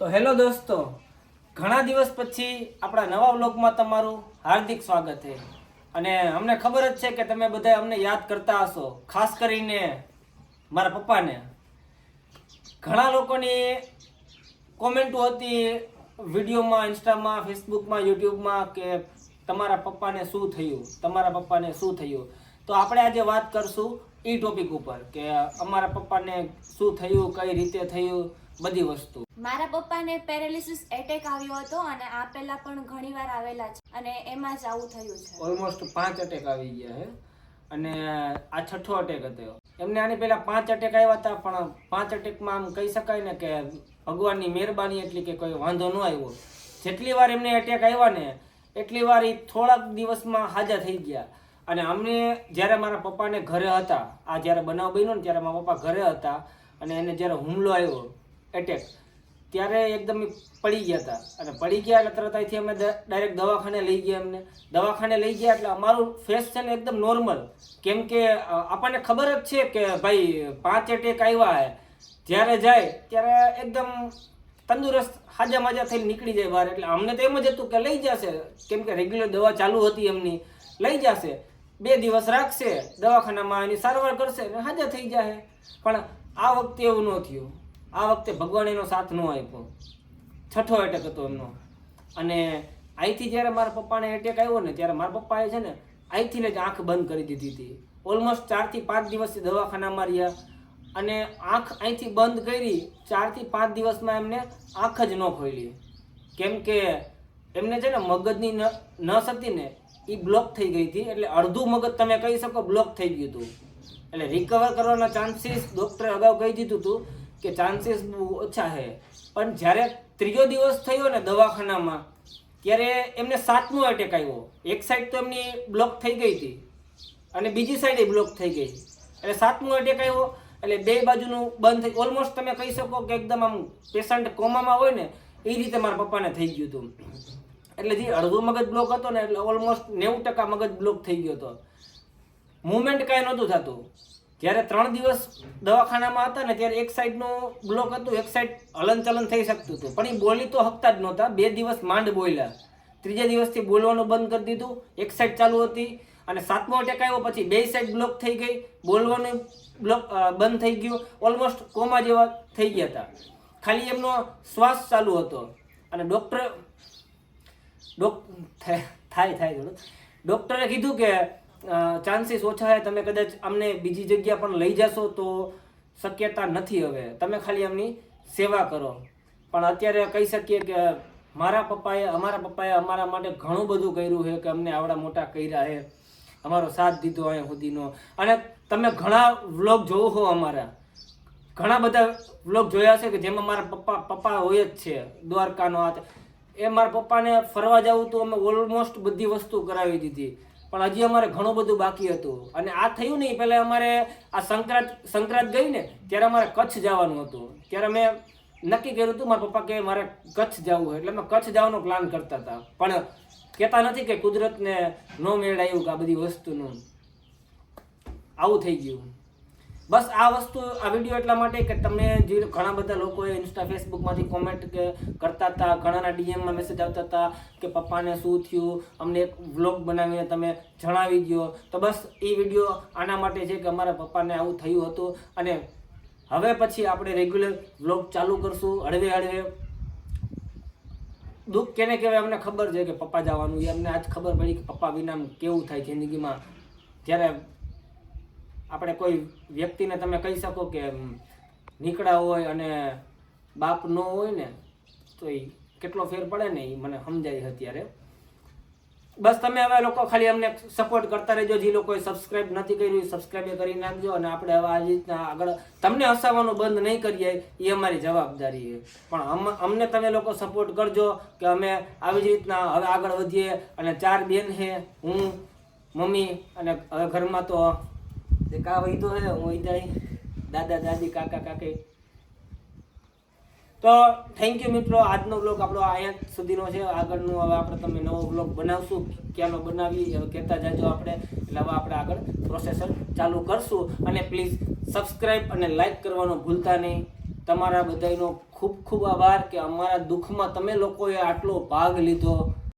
તો હેલો દોસ્તો, ઘણા દિવસ પછી આપણા નવા વ્લોગમાં તમારું હાર્દિક સ્વાગત છે. અને અમને ખબર જ છે કે તમે બધા અમને યાદ કરતા હશો, ખાસ કરીને મારા પપ્પાને. ઘણા લોકોની કોમેન્ટો હતી વિડીયોમાં, ઇન્સ્ટામાં, ફેસબુકમાં, યુટ્યુબમાં કે તમારા પપ્પાને શું થયું, તમારા પપ્પાને શું થયું. તો આપણે આજે વાત કરશું એ ટોપિક ઉપર કે અમારા પપ્પાને શું થયું કઈ રીતે થયું બધી વસ્તુ. મારા પપ્પાને પેરાલિસિસ એટેક આવ્યો હતો અને આ પહેલા પણ ઘણીવાર આવેલા છે અને એમાં જ આવું થયું છે. ઓલમોસ્ટ પાંચ અટેક આવી ગયા છે. અને આ છઠ્ઠો અટેક હતો. એમને આની પહેલા પાંચ અટેક આવ્યા હતા પણ પાંચ અટેકમાં આમ કહી શકાય ને કે ભગવાનની મહેરબાની એટલી કે કોઈ વાંધો ન આવ્યો. જેટલી વાર એમને અટેક આવ્યા ને એટલી વાર એ થોડાક દિવસમાં હાજર થઈ ગયા. અને અમને જ્યારે મારા પપ્પાને ઘરે હતા, આ જ્યારે બનાવ બન્યો ને ત્યારે મારા પપ્પા ઘરે હતા અને એને જ્યારે હુમલો આવ્યો એટેક ત્યારે એકદમ પડી ગયા હતા. અને પડી ગયા એટલે તરત અહીંથી અમે ડાયરેક્ટ દવાખાને લઈ ગયા એમને. દવાખાને લઈ ગયા એટલે અમારું ફેસ છે ને એકદમ નોર્મલ કેમ કે આપણને ખબર જ છે કે ભાઈ, પાંચ એટેક આવ્યા હે. જ્યારે જાય, ત્યારે એકદમ તંદુરસ્ત હાજા માજા થઈને નીકળી જાય બહાર. એટલે અમને તો એમ જ હતું કે લઈ જશે. કેમ કે રેગ્યુલર દવા ચાલુ હતી એમની. લઈ જશે. બે દિવસ રાખશે, દવાખાનામાં એની સારવાર કરશે અને હાજર થઈ જશે પણ આ વખતે એવું ન થયું. આ વખતે ભગવાન એનો સાથ ન આપ્યો. છઠ્ઠો એટેક હતો એમનો. અને અહીંથી જ્યારે મારા પપ્પાને એટેક આવ્યો ને, ત્યારે મારા પપ્પાએ છે ને અહીંથી જ આંખ બંધ કરી દીધી હતી. ઓલમોસ્ટ ચારથી પાંચ દિવસથી દવાખાનામાં રહ્યા. અને આંખ અહીંથી બંધ કરી ચારથી પાંચ દિવસમાં એમને આંખ જ ન ખોલી કેમ કે એમને છે ને મગજની ન હતી ને એ બ્લોક થઈ ગઈ હતી. એટલે અડધું મગજ તમે કહી શકો બ્લોક થઈ ગયું હતું. એટલે રિકવર કરવાના ચાન્સીસ ડૉક્ટરે અગાઉ કહી દીધું હતું કે ચાન્સીસ બહુ ઓછા છે. પણ જ્યારે ત્રીજો દિવસ થયો ને દવાખાનામાં, ત્યારે એમને સાતમો એટેક આવ્યો. એક સાઈડ તો એમની બ્લોક થઈ ગઈ હતી અને બીજી સાઈડે બ્લોક થઈ ગઈ. એટલે સાતમો એટેક આવ્યો. એટલે બે બાજુનું બંધ થઈ ઓલમોસ્ટ તમે કહી શકો કે એકદમ આમ પેશન્ટ કોમામાં હોય ને, એ રીતે મારા પપ્પાને થઈ ગયું હતું. એટલે જે અડધો મગજ બ્લોક હતો ને એટલે ઓલમોસ્ટ નેવું ટકા મગજ બ્લોક થઈ ગયો હતો. મુવમેન્ટ કાંઈ નહોતું થતું. જ્યારે ત્રણ દિવસ દવાખાનામાં હતા ને ત્યારે એક સાઈડનું બ્લોક હતું, એક સાઈડ હલનચલન થઈ શકતું હતું. પણ એ બોલી તો હકતા જ નહોતા. બે દિવસ માંડ બોલ્યા. ત્રીજા દિવસથી બોલવાનું બંધ કરી દીધું. એક સાઈડ ચાલુ હતી અને સાતમો અટેક આવ્યો પછી બે સાઈડ બ્લોક થઈ ગઈ. બોલવાનું બ્લોક બંધ થઈ ગયું. ઓલમોસ્ટ કોમા જેવા થઈ ગયા હતા. ખાલી એમનો શ્વાસ ચાલુ હતો. અને ડૉક્ટર થાય થાય થોડું. ડૉક્ટરે કીધું કે ચાન્સીસ ઓછા છે, તમે કદાચ અમને બીજી જગ્યા પણ લઈ જશો તો શક્યતા નથી હવે. તમે ખાલી એમની સેવા કરો. પણ અત્યારે કહી શકીએ કે મારા પપ્પાએ, અમારા પપ્પાએ અમારા માટે ઘણું બધું કર્યું છે કે અમને આવડા મોટા કર્યા છે. અમારો સાથ દીધો અહીંયા સુધીનો. અને તમે ઘણા વ્લોગ જોવો હો અમારા. ઘણા બધા વ્લોગ જોયા છે કે જેમાં મારા પપ્પા પપ્પા હોય જ છે. દ્વારકાનો હાથ એ મારા પપ્પાને ફરવા જવું તો અમે ઓલમોસ્ટ બધી વસ્તુ કરાવી દીધી. પણ હજી અમારે ઘણું બધું બાકી હતું. અને આ થયું નહીં, પહેલાં અમારે આ સંક્રાંત સંક્રાંત ગઈ ને, ત્યારે અમારે કચ્છ જવાનું હતું. ત્યારે મેં નક્કી કર્યું હતું, મારા પપ્પા કે મારે કચ્છ જવું હોય. એટલે અમે કચ્છ જવાનો પ્લાન કરતા હતા. પણ કહેતા નથી કે કુદરતને ન મેળ આવ્યું કે આ બધી વસ્તુનું. આવું થઈ ગયું. બસ આ વસ્તુ, આ વીડિયો એટલા માટે કે તમે જે ઘણા બધા લોકોએ ઇન્સ્ટા ફેસબુકમાંથી કોમેન્ટ કરતા હતા, ઘણાના ડીએમમાં મેસેજ આવતા હતા કે પપ્પાને શું થયું, અમને એક વ્લોગ બનાવીને તમે જણાવી દો તો બસ એ વીડિયો આના માટે છે કે અમારા પપ્પાને આવું થયું હતું. અને હવે પછી આપણે રેગ્યુલર વ્લોગ ચાલુ કરશું, હળવે હળવે. દુઃખ કેને કહેવાય, અમને ખબર છે કે પપ્પા જવાનું એ અમને આજ ખબર પડી કે પપ્પા વિના કેવું થાય જિંદગીમાં. જ્યારે આપણે કોઈ વ્યક્તિને તમે કહી શકો કે નીકળ્યા હોય અને બાપ ન હોય ને, તો એ કેટલો ફેર પડે ને એ મને સમજાય અત્યારે. બસ તમે હવે લોકો ખાલી અમને સપોર્ટ કરતા રહેજો. જે લોકોએ સબસ્ક્રાઇબ નથી કર્યું સબસ્ક્રાઇબ કરી નાખજો અને આપણે હવે આ રીતના આગળ તમને હસાવવાનું બંધ નહીં કરીએ એ અમારી જવાબદારી છે. પણ અમ, અમને તમે લોકો સપોર્ટ કરજો કે અમે આવી જ રીતના હવે આગળ વધીએ અને ચાર બેન છે, હું, મમ્મી અને હવે ઘરમાં તો તે કા વહી તો હે, હું જાય. દાદા, દાદી, કાકા, કાકે. તો થેન્ક યુ મિત્રો, આજનો બ્લોગ આપણો અહીંયા સુધીનો છે. આગળનું હવે આપણે તમે નવો બ્લોગ બનાવશું, ક્યાંનો બનાવી હવે કહેતા જાજો આપણે. એટલે હવે આપણે આગળ પ્રોસેસર ચાલુ કરશું. અને પ્લીઝ સબસ્ક્રાઈબ અને લાઈક કરવાનું ભૂલતા નહીં. તમારા બધાનો ખૂબ ખૂબ આભાર કે અમારા દુઃખમાં તમે લોકોએ આટલો ભાગ લીધો.